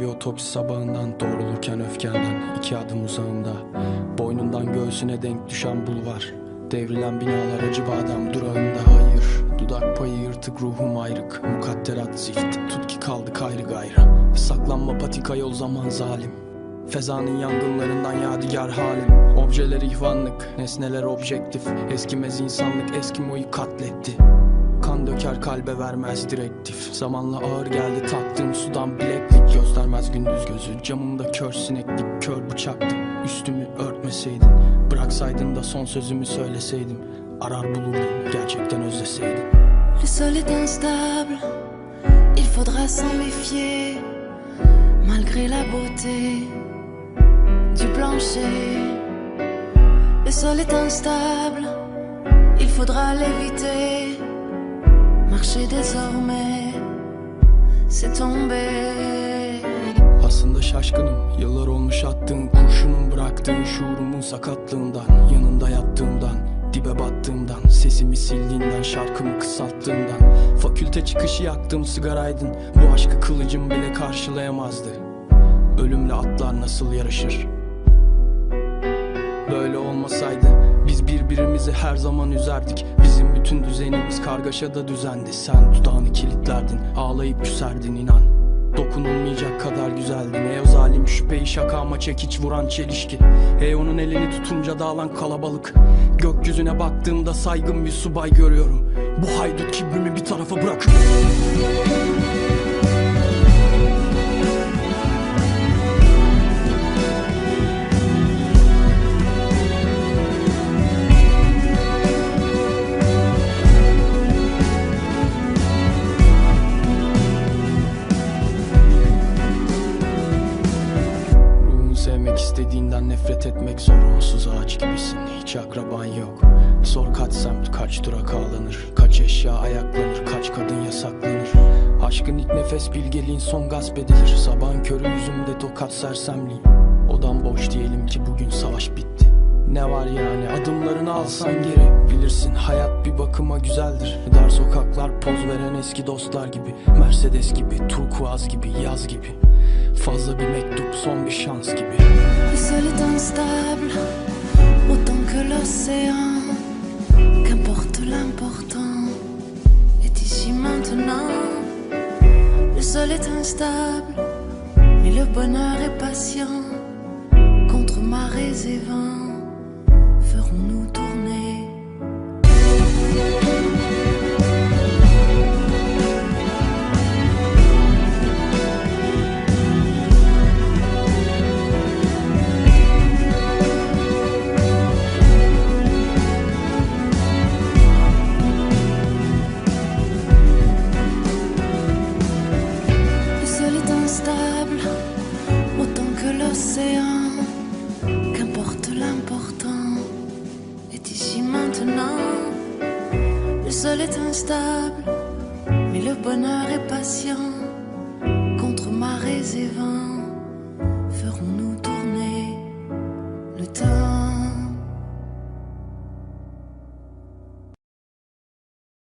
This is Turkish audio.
bir otopsi sabahından Doğrulurken öfkenden iki adım uzağımda Boynundan göğsüne denk düşen bulvar. Devrilen binalar acı badem durağında. Hayır Dudak payı yırtık ruhum ayrık. Mukadderat zift Tut ki kaldık ayrı gayrı. Saklanma patika yol zaman zalim. Fezanın yangınlarından yadigar halim. Objeler ihvanlık, nesneler objektif. Eskimez insanlık Eskimo'yu katletti Kan döker kalbe vermez direktif. Zamanla ağır geldi taktığım sudan bileklik Göstermez. Gündüz gözü camımda kör sineklik Kör bıçaktı üstümü örtmeseydin Bıraksaydın da son sözümü söyleseydim. Arar bulurdum gerçekten özleseydim. Le sol est instable, il faudra s'en méfier, malgré la beauté du plancher. Le sol est instable, il faudra l'éviter. Marcher désormais, c'est tomber. Aslında şaşkınım Yıllar olmuş attığın kurşunun bıraktığın şuurumun sakatlığından Yanında yattığımdan Dibe battığımdan Sesimi sildiğinden Şarkımı kısalttığımdan Fakülte çıkışı yaktığım sigaraydın Bu aşkı kılıcım bile karşılayamazdı Ölümle atlar nasıl yarışır Böyle olmasaydı biz birbirimizi her zaman üzerdik. Bizim bütün düzenimiz kargaşada düzendi. Sen dudağını kilitlerdin ağlayıp küserdin inan. Dokunulmayacak kadar güzeldin. Ey o zalim şüpheyi şakama çekiç vuran çelişki. Ey onun elini tutunca dağılan kalabalık. Gökyüzüne baktığımda saygın bir subay görüyorum. Bu haydut kibrimi bir tarafa bırakıp etmek zor Onsuz ağaç gibisin. Hiç akraban yok. Sor kaç semt kaç durak ağlanır. Kaç eşya ayaklanır kaç kadın yasaklanır. Aşkın ilk nefes bilgeliğin son gasp edilir. Sabahın körü yüzümde tokat sersemliğim Odam boş diyelim ki bugün savaş bitti ne var yani adımlarını alsan geri Bilirsin hayat bir bakıma güzeldir Dar sokaklar poz veren eski dostlar gibi Mercedes gibi, turkuaz gibi, yaz gibi Fazla bir mektup son bir şans gibi Le sol est instable, autant que l'océan. Qu'importe l'important est ici maintenant. Le sol est instable, mais le bonheur est patient. Mais le bonheur est patient. Contre marées et vents, ferons-nous